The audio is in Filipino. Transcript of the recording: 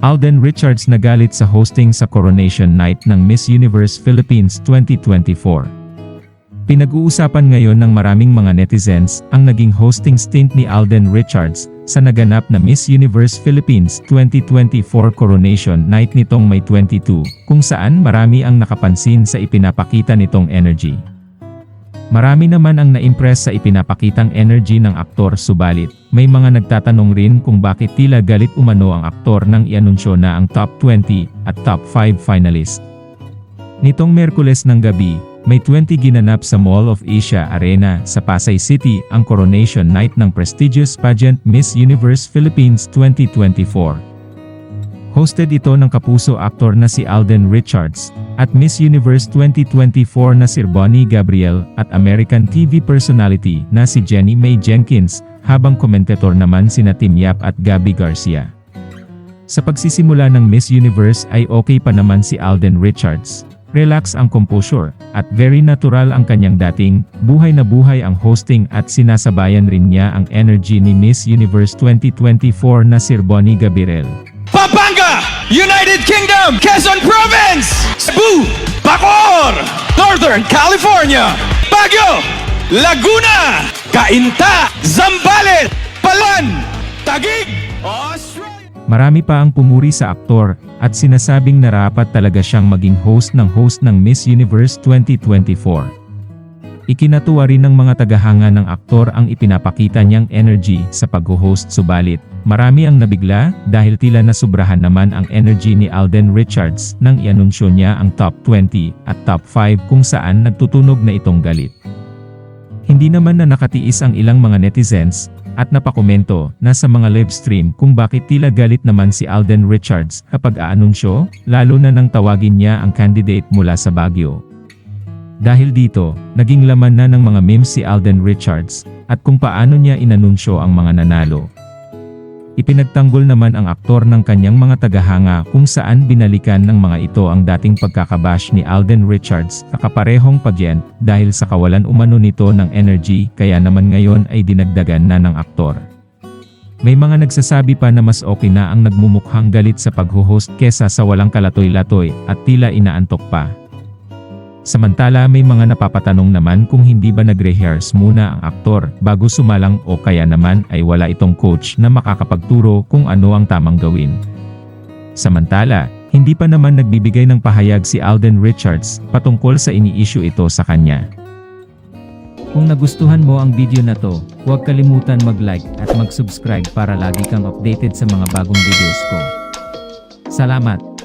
Alden Richards nagalit sa hosting sa Coronation Night ng Miss Universe Philippines 2024. Pinag-uusapan ngayon ng maraming mga netizens ang naging hosting stint ni Alden Richards sa naganap na Miss Universe Philippines 2024 Coronation Night nitong May 22, kung saan marami ang nakapansin sa ipinapakita nitong energy. Marami naman ang na-impress sa ipinapakitang energy ng aktor subalit, may mga nagtatanong rin kung bakit tila galit umano ang aktor nang ianunsyo na ang top 20 at top 5 finalist. Nitong Merkules ng gabi, may 20 ginanap sa Mall of Asia Arena sa Pasay City ang coronation night ng prestigious pageant Miss Universe Philippines 2024. Hosted ito ng kapuso aktor na si Alden Richards, at Miss Universe 2024 na si Bonnie Gabriel, at American TV personality na si Jenny May Jenkins, habang komentator naman sina Tim Yap at Gabby Garcia. Sa pagsisimula ng Miss Universe ay okay pa naman si Alden Richards. Relax ang composure, at very natural ang kanyang dating, buhay na buhay ang hosting at sinasabayan rin niya ang energy ni Miss Universe 2024 na si Bonnie Gabriel. Pampanga, United Kingdom, Quezon Province, Cebu, Bacoor, Northern California, Baguio, Laguna, Cainta, Zambales, Palan, Taguig, Australia. Marami pa ang pumuri sa aktor, at sinasabing narapat talaga siyang maging host ng host ng Miss Universe 2024. Ikinatuwa rin ng mga tagahanga ng aktor ang ipinapakita niyang energy sa pag-host subalit, marami ang nabigla dahil tila nasubrahan naman ang energy ni Alden Richards nang ianunsyo niya ang top 20 at top 5 kung saan nagtutunog na itong galit. Hindi naman na nakatiis ang ilang mga netizens, at napakomento na sa mga live stream kung bakit tila galit naman si Alden Richards kapag aanunsyo, lalo na nang tawagin niya ang candidate mula sa Baguio. Dahil dito, naging laman na ng mga memes si Alden Richards, at kung paano niya inanunsyo ang mga nanalo. Ipinagtanggol naman ang aktor ng kanyang mga tagahanga kung saan binalikan ng mga ito ang dating pagkakabash ni Alden Richards sa kaparehong pageant dahil sa kawalan umano nito ng energy kaya naman ngayon ay dinagdagan na ng aktor. May mga nagsasabi pa na mas okay na ang nagmumukhang galit sa pagho-host kesa sa walang kalatoy-latoy at tila inaantok pa. Samantala may mga napapatanong naman kung hindi ba nagre-rehearse muna ang aktor bago sumalang o kaya naman ay wala itong coach na makakapagturo kung ano ang tamang gawin. Samantala, hindi pa naman nagbibigay ng pahayag si Alden Richards patungkol sa ini-issue ito sa kanya. Kung nagustuhan mo ang video na to, huwag kalimutan mag-like at mag-subscribe para lagi kang updated sa mga bagong videos ko. Salamat!